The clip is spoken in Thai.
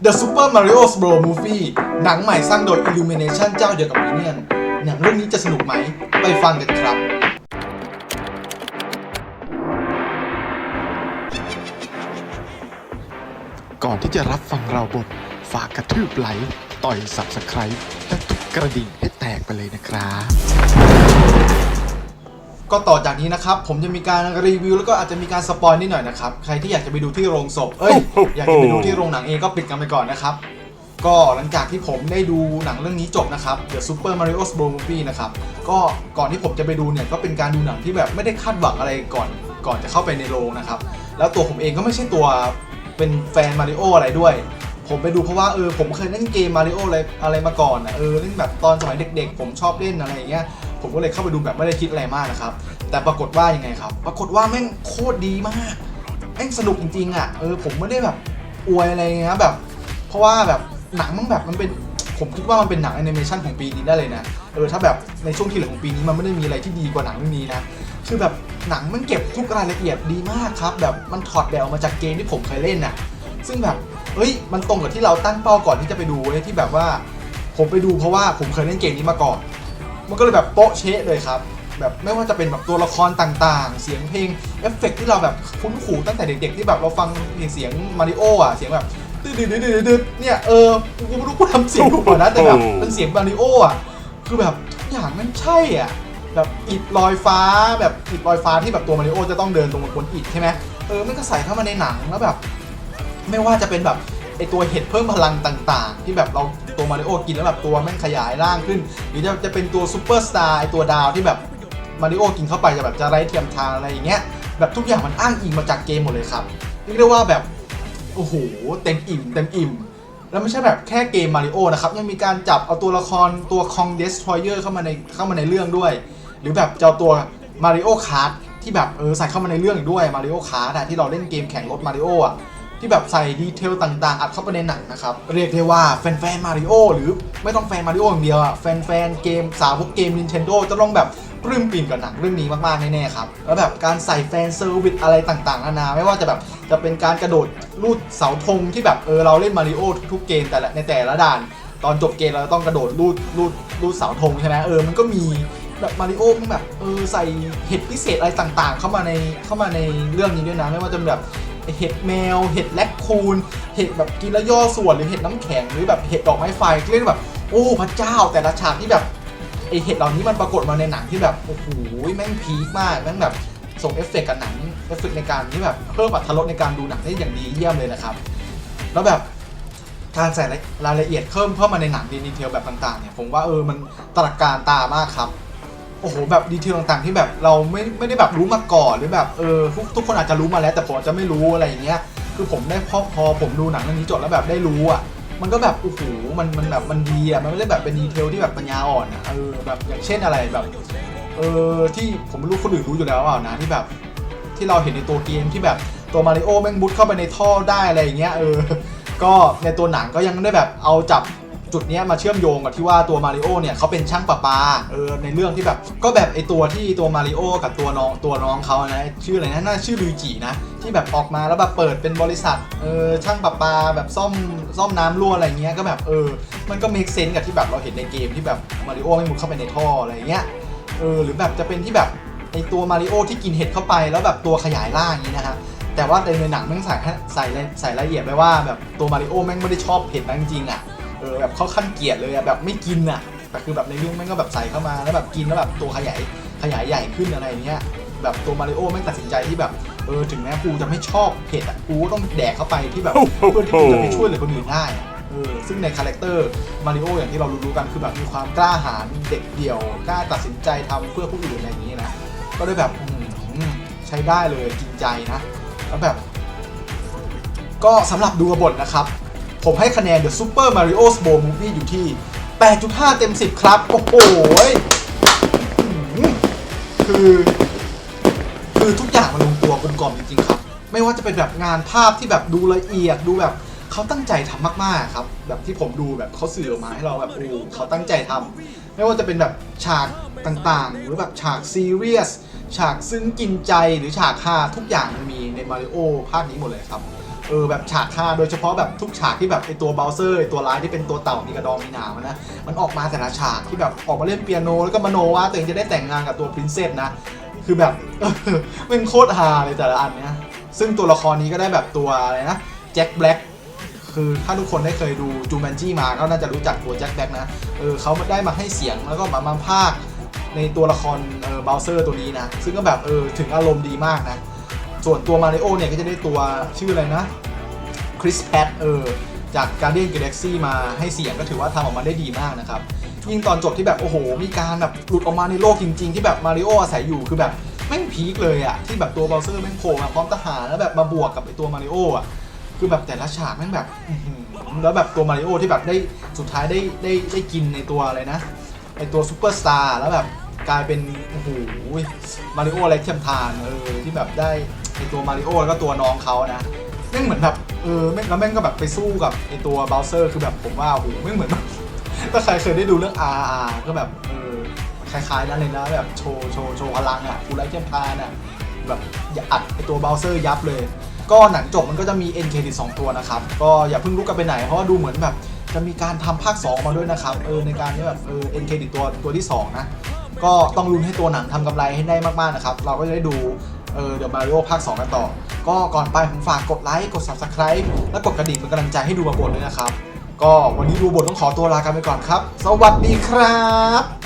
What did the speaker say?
The Super Mario Bros Movie หนังใหม่สร้างโดย Illumination เจ้าเดียวกับ Minion หนังเรื่องนี้จะสนุกไหม ไปฟังกันครับ ก่อนที่จะรับฟังเราบท ฝากกระทืบไลค์ต่อยสับสไคร b ์และทุกกระดิ่งให้แตกไปเลยนะครับ ก็ต่อจากนี้นะครับ ผมจะมีการรีวิวแล้วก็อาจจะมีการสปอยนิดหน่อยนะครับ ใครที่อยากจะไปดูที่โรงศพเอ้ย อยากจะไปดูที่โรงหนังเองก็ปิดกันไปก่อนนะครับ ก็หลังจากที่ผมได้ดูหนังเรื่องนี้จบนะครับ The Super Mario Bros Movie นะครับ ก็ก่อนที่ผมจะไปดูเนี่ยก็เป็นการดูหนังที่แบบไม่ได้คาดหวังอะไรก่อนก่อนจะเข้าไปในโรงนะครับ แล้วตัวผมเองก็ไม่ใช่ตัวเป็นแฟนมาริโออะไรด้วย ผมไปดูเพราะว่าเออผมเคยเล่นเกมมาริโออะไรอะไรมาก่อนอะเออเล่นแบบตอนสมัยเด็ก ๆ ผมชอบเล่นอะไรอย่างเงี้ย ผมก็เลยเข้าไปดูแบบไม่ได้คิดอะไรมากนะครับ แต่ปรากฏว่ายังไงครับ ปรากฏว่าแม่งโคตรดีมากแม่งสนุกจริงๆอะเออผมไม่ได้แบบอวยอะไรเงี้ยแบบ เพราะว่าแบบหนังมันแบบมันเป็นผมคิดว่ามันเป็นหนังแอนิเมชันของปีนี้ได้เลยนะ เออถ้าแบบในช่วงที่เหลือของปีนี้มันไม่ได้มีอะไรที่ดีกว่าหนังเรื่องนี้นะ คือแบบหนังมันเก็บทุกรายละเอียดดีมากครับ แบบมันถอดแบบออกมาจากเกมที่ผมเคยเล่นน่ะ ซึ่งแบบเฮ้ยมันตรงกับที่เราตั้งเป้าก่อนที่จะไปดูเว้ยที่แบบว่า ผมไปดูเพราะว่าผมเคยเล่นเกมนี้มาก่อน มันก็เลยแบบโป๊ะเชะเลยครับแบบไม่ว่าจะเป็นแบบตัวละครต่างๆ เสียงเพลงเอฟเฟกต์ที่เราแบบคุ้นหูตั้งแต่เด็กๆ ที่แบบเราฟังเสียงมาริโออะเสียงแบบดืดดืดดืดดืดเนี่ยเออกูไม่รู้กูทำเสียงถูกป่ะนะแต่แบบเป็นเสียงมาริโออะคือแบบทุกอย่างมันใช่อะแบบอิดลอยฟ้าแบบอิดลอยฟ้าที่แบบตัวมาริโอจะต้องเดินตรงบนอิดใช่ไหมเออมันก็ใส่เข้ามาในหนังแล้วแบบ ไม่ว่าจะเป็นแบบไอตัวเห็ดเพิ่มพลังต่างๆ ที่แบบเรา ตัวมาริโอกินแล้วแบบตัวแม่งขยายร่างขึ้น หรือจะจะเป็นตัวซูเปอร์สตาร์ไอตัวดาวที่แบบมาริโอกินเข้าไปจะแบบจะไร้เทียมทานอะไรอย่างเงี้ยแบบทุกอย่างมันอ้างอิงมาจากเกมหมดเลยครับเรียกได้ว่าแบบโอ้โหเต็มอิ่มเต็มอิ่มแล้วไม่ใช่แบบแค่เกมมาริโอนะครับ ยังมีการจับเอาตัวละครตัวคองเดสทรอยเออร์เข้ามาในเข้ามาในเรื่องด้วย หรือแบบเจะเอาตัวมาริโอคาร์ที่แบบเออใส่เข้ามาในเรื่องอีกด้วยมาริโอคาร์ที่เราเล่นเกมแข่งรถมาริโออะ ที่แบบใส่ดีเทลต่างๆ อัดเข้าไปในหนังนะครับ เรียกได้ว่าแฟนๆมาริโอหรือไม่ต้องแฟนมาริโออย่างเดียวอะแฟนๆเกมสาวกเกม Nintendo จะต้องแบบปลื้มปริ่มกับหนังเรื่องนี้มากๆแน่ๆครับ แล้วแบบการใส่แฟนเซอร์วิสอะไรต่างๆนานาไม่ว่าจะแบบจะเป็นการกระโดดลูดเสาธงที่แบบเออเราเล่นมาริโอทุกๆเกมแต่ละในแต่ละด่าน ตอนจบเกมเราต้องกระโดดลูดลูดลูดเสาธงใช่ไหมเออมันก็มีแบบมาริโอมันแบบเออใส่เห็ดพิเศษอะไรต่างๆ เข้ามาในเข้ามาในเรื่องนี้ด้วยนะไม่ว่าจะแบบ เห็ดแมว เห็ดแลคคูน เห็ดแบบกินแล้วย่อส่วนหรือเห็ดน้ำแข็งหรือแบบเห็ดดอกไม้ไฟเรียกแบบโอ้พระเจ้าแต่ละฉากที่แบบไอเห็ดเหล่านี้มันปรากฏมาในหนังที่แบบโอ้โหแม่งพีคมากแม่งแบบส่งเอฟเฟกต์กับหนังเอฟเฟกต์ในการที่แบบเพิ่มอรรถรสในการดูหนังได้อย่างดีเยี่ยมเลยนะครับ แล้วแบบการใส่รายละเอียดเพิ่มเข้ามาในหนังดีเทลแบบต่างๆเนี่ยผมว่าเออมันตระการตามากครับ โอ้โหแบบดีเทลต่างๆที่แบบเราไม่ไม่ได้แบบรู้มาก่อนหรือแบบเออทุกทุกคนอาจจะรู้มาแล้ว แต่ผมอาจจะไม่รู้อะไรอย่างเงี้ยคือผมได้พอพอผมดูหนังเรื่องนี้จบแล้วแบบได้รู้อะมันก็แบบโอ้โหมันมันแบบมันดีอะมันไม่ได้แบบเป็นดีเทลที่แบบปัญญาอ่อนอะเออแบบอย่างเช่นอะไรแบบเออที่ผมไม่รู้คนอื่นรู้อยู่แล้วเปล่านะที่แบบ ที่เราเห็นในตัวเกมที่แบบตัวมาริโอแม่งมุดเข้าไปในท่อได้อะไรอย่างเงี้ยเออก็ในตัวหนังก็ยังได้แบบเอาจับ จุดเนี้ยมาเชื่อมโยงกับที่ว่าตัวมาริโอเนี่ยเขาเป็นช่างประปาเออในเรื่องที่แบบก็แบบไอตัวที่ตัวมาริโอกับตัวน้องตัวน้องเขานะชื่ออะไรนะน่าชื่อลุยจินะที่แบบออกมาแล้วแบบเปิดเป็นบริษัทเออช่างประปาแบบซ่อมซ่อมน้ำรั่วอะไรเงี้ยก็แบบเออมันก็เมคเซนส์กับที่แบบเราเห็นในเกมที่แบบมาริโอไม่มุดเข้าไปในท่ออะไรเงี้ยเออหรือแบบจะเป็นที่แบบไอตัวมาริโอที่กินเห็ดเข้าไปแล้วแบบตัวขยายร่างอย่างนี้นะฮะแต่ว่าในหนังแม่งใส่ใส่ใส่รายละเอียดไว้ว่าแบบตัวมาริโอแม่งไม่ได้ชอบเผ็ดนะจริงๆอะ เออแบบเขาขั้นเกลียดเลยอะแบบไม่กินอะแต่คือแบบในเรื่องแม่งก็แบบใส่เข้ามาแล้วแบบกินแล้วแบบตัวขยายขยายใหญ่ขึ้นอะไรอย่างเงี้ยแบบตัวมาริโอแม่งตัดสินใจที่แบบเออถึงแม้กูจะไม่ชอบเผ็ดอะกูก็ต้องแดกเข้าไปที่แบบเพื่อที่กูจะไปช่วยเหลือคนอื่นได้อะเออซึ่งในคาแรคเตอร์มาริโออย่างที่เรารู้ๆกันคือแบบมีความกล้าหาญเด็กเดี่ยวกล้าตัดสินใจทำเพื่อผู้อื่นอะไรอย่างงี้นะก็เลยแบบอืมใช้ได้เลยจริงใจนะแล้วแบบ ก็สำหรับดูบทนะครับ ผมให้คะแนน The Super Mario Bros Movie อยู่ที่ 8.5 เต็ม 10 ครับ โอ้โหยคือ คือทุกอย่างมันลงตัวกลมกล่อมจริงๆครับ ไม่ว่าจะเป็นแบบงานภาพที่แบบดูละเอียดดูแบบเขาตั้งใจทำมากๆครับ แบบที่ผมดูแบบเขาสื่อออกมาให้เราแบบโอ้เขาตั้งใจทำไม่ว่าจะเป็นแบบฉากต่างๆ หรือแบบฉากซีเรียสฉากซึ้งกินใจหรือฉากฮาทุกอย่างมันมีในมาริโอภาคนี้หมดเลยครับ เออแบบฉากฆ่าโดยเฉพาะแบบทุกฉากที่แบบไอตัวเบลเซอร์ไอตัวร้ายที่เป็นตัวเต่ามีกระดองมีหนามนะมันออกมาแต่ละฉากที่แบบออกมาเล่นเปียโนแล้วก็มโนว่าตัวเองจะได้แต่งงานกับตัวพรินเซสนะคือแบบเป็นโคตรฮาเลยแต่ละอันเนี้ยซึ่งตัวละครนี้ก็ได้แบบตัวอะไรนะแจ็คแบล็กคือถ้าทุกคนได้เคยดูจูแมนจี้มาก็น่าจะรู้จักตัวแจ็คแบล็กนะเออเขาได้มาให้เสียงแล้วก็มามาพากในตัวละครเออเบลเซอร์ตัวนี้นะซึ่งก็แบบเออถึงอารมณ์ดีมากนะ ส่วนตัวมาริโอเนี่ยก็จะได้ตัวชื่ออะไรนะคริสแพทเออจาก Guardian Galaxy มาให้เสียงก็ถือว่าทำออกมาได้ดีมากนะครับ ยิ่งตอนจบที่แบบ โอ้โห มีการแบบหลุดออกมาในโลกจริง ๆ ที่แบบมาริโออาศัยอยู่คือแบบแม่งพีคเลยอะที่แบบตัวเบลเซอร์แม่งโผล่มาพร้อมทหารแล้วแบบมาบวกกับไอตัวมาริโออะคือแบบแต่ละฉากแม่งแบบแล้วแบบตัวมาริโอที่แบบได้สุดท้ายได้ได้ได้กินในตัวอะไรนะไอตัวซูเปอร์สตาร์แล้วแบบกลายเป็นโอ้โหมาริโออะไรเทียมทานเออที่แบบได้ ไอตัวมาริโอแล้วก็ตัวน้องเขานะแม่งเหมือนแบบเออแม่งแล้วแม่งก็แบบไปสู้กับไอตัวเบลเซอร์คือแบบผมว่าโอ้โหแม่งเหมือนแบบถ้าใครเคยได้ดูเรื่อง RR ก็แบบเออคล้ายๆนั้นเลยนะแบบโชว์โชว์โชว์พลังอะฟูไลท์เทียมพานอะแบบอย่าอัดไอตัวเบลเซอร์ยับเลย ก็หนังจบมันก็จะมี NK 1 2ตัวนะครับ ก็อย่าเพิ่งลุกกันไปไหน เพราะว่าดูเหมือนแบบจะมีการทำภาค 2 มาด้วยนะครับเออในการที่แบบเออ NK 1ตัวตัวที่ 2 นะ ก็ต้องลุ้นให้ตัวหนังทำกำไรให้ได้มากๆนะครับ เราก็จะได้ดู เออเดี๋ยวมาริโอภาค2กันต่อ ก็ก่อนไปผมฝากกดไลค์กด Subscribe และกดกระดิ่งเป็นกำลังใจให้ดูมาบทด้วยนะครับ ก็วันนี้ดูบทต้องขอตัวลากันไปก่อนครับ สวัสดีครับ